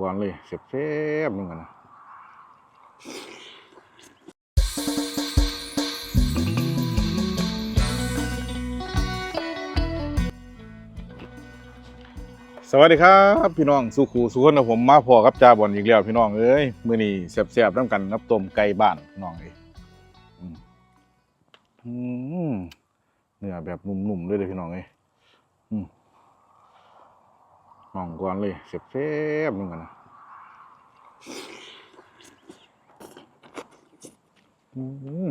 ก่อนเลยเสียบเสียบๆนึงกันนะสวัสดีครับ พี่น้องสุขูสุขคนนะผมมาพอกับจ่าบอลอีกแล้วพี่น้องเอ้ยมื้อนี้เสียบๆน้ำกันกับต้มไก่บ้านน้องเอ้ยอืมเนื้อแบบนุ่มๆเลยเลยพี่น้องเอ้ยอืม มองกวนเลยเสียบๆนึงกันนะอืม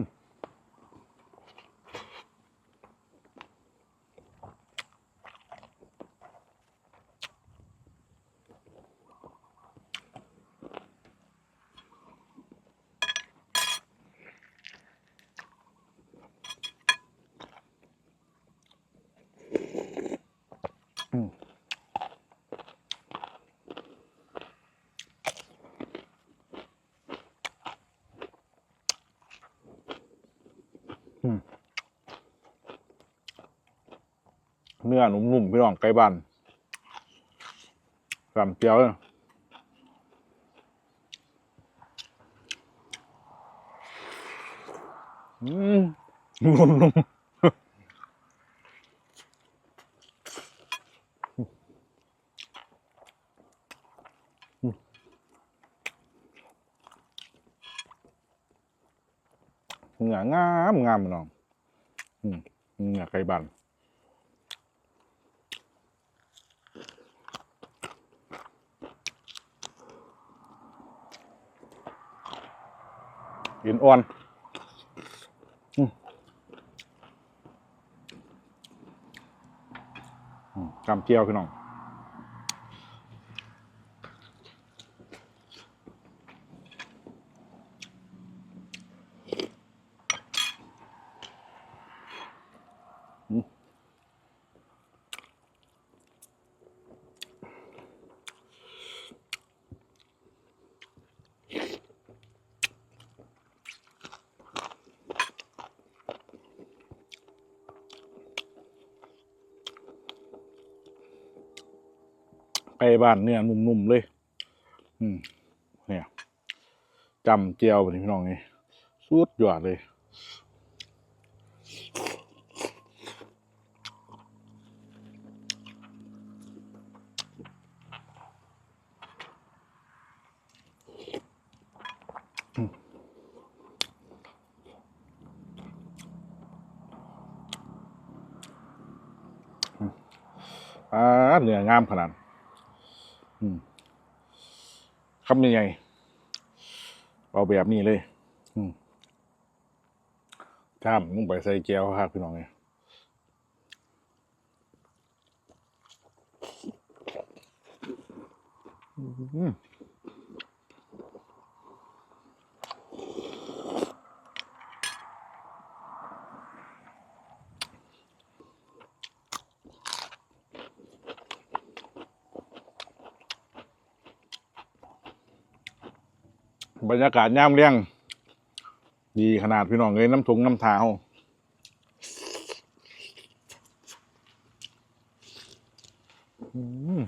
เนื้อนุ่มๆพี่น้องไก่บ้านสามเจียวเลยอืมนุ่มๆเนื้องามงามพี่น้องอืมเนื้อไก่บ้าน เอ็นอ่อนอืมอืมกำเจียวพี่น้อง ไก่บ้านเนี่ยนุ่มๆเลย อืมเนี่ยจำเจียวไปพี่น้องนี่สุดยอดเลย อ่าเนื้องามขนาด คำยังไงเอาแบบนี้เลย อืมข้ามลงไปใส่แก้วครับพี่น้องเนี่ยอืม บรรยากาศย่ามเลี้ยง ดีขนาดพี่น้องเลยน้ำถุงน้ำเท้าอืม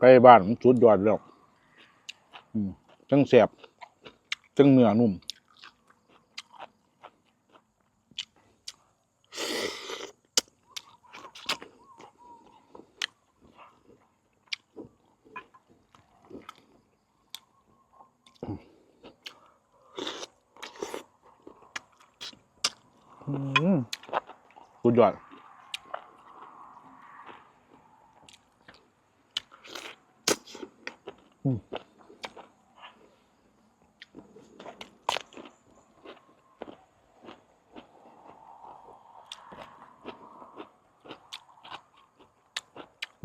ใกล้บ้านมันสุดยอดแล้วอืมจังแสบจังเนื้อนุ่มอืมสุดยอด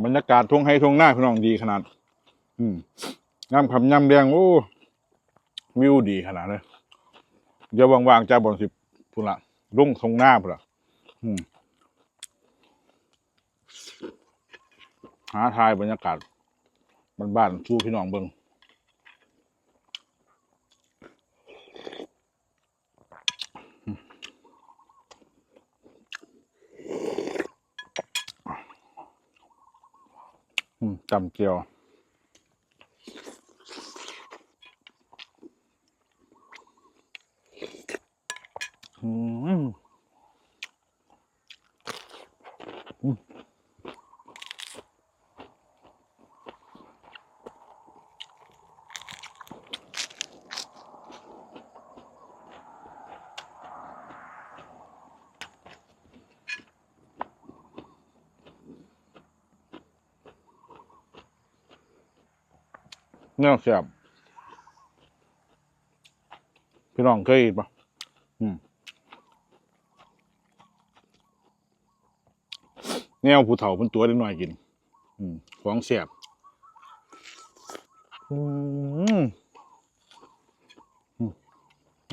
บรรยากาศทงไฮทงหน้าพี่น้องดีขนาด อืมน้ำคำยำแดงโอ้วิวดีขนาดเลยเดี๋ยวว่างๆจ้าบอลสิพุ่นละรุ่งทรงหน้าพุ่นละหาทายบรรยากาศ บ้านๆสู้พี่น้องเบิงอืมจำเจียวอืม เนื้อแซ่บพี่น้องเคยกินปะอืมแนวผู้เฒ่าเป็นตัวเล็กน้อยกิน อืมของแซ่บอืม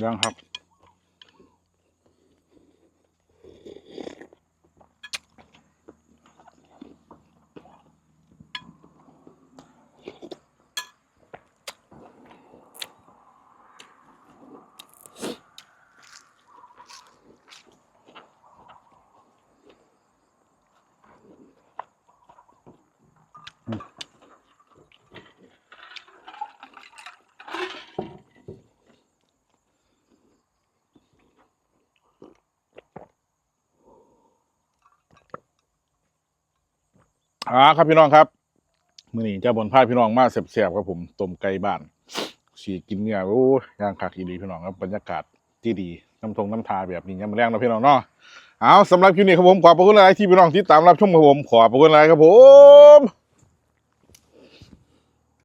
ยังครับ อ่าครับพี่น้องครับมื่อนี้เจ้าบนพาพี่น้องมาเสียบๆครับผมต้มไก่บ้านสีกินเนี่ยโอ้ยย่างคักอีดีพี่น้องครับบรรยากาศที่ดีน้ำทงน้ำทาแบบนี้ยังมแรงนะพี่น้องเนาะเอาสำหรับคลิปนี้ครับผมขอบคุณหลายที่พี่น้องที่ตามรับชมครับผมขอบคุณหลายครับผม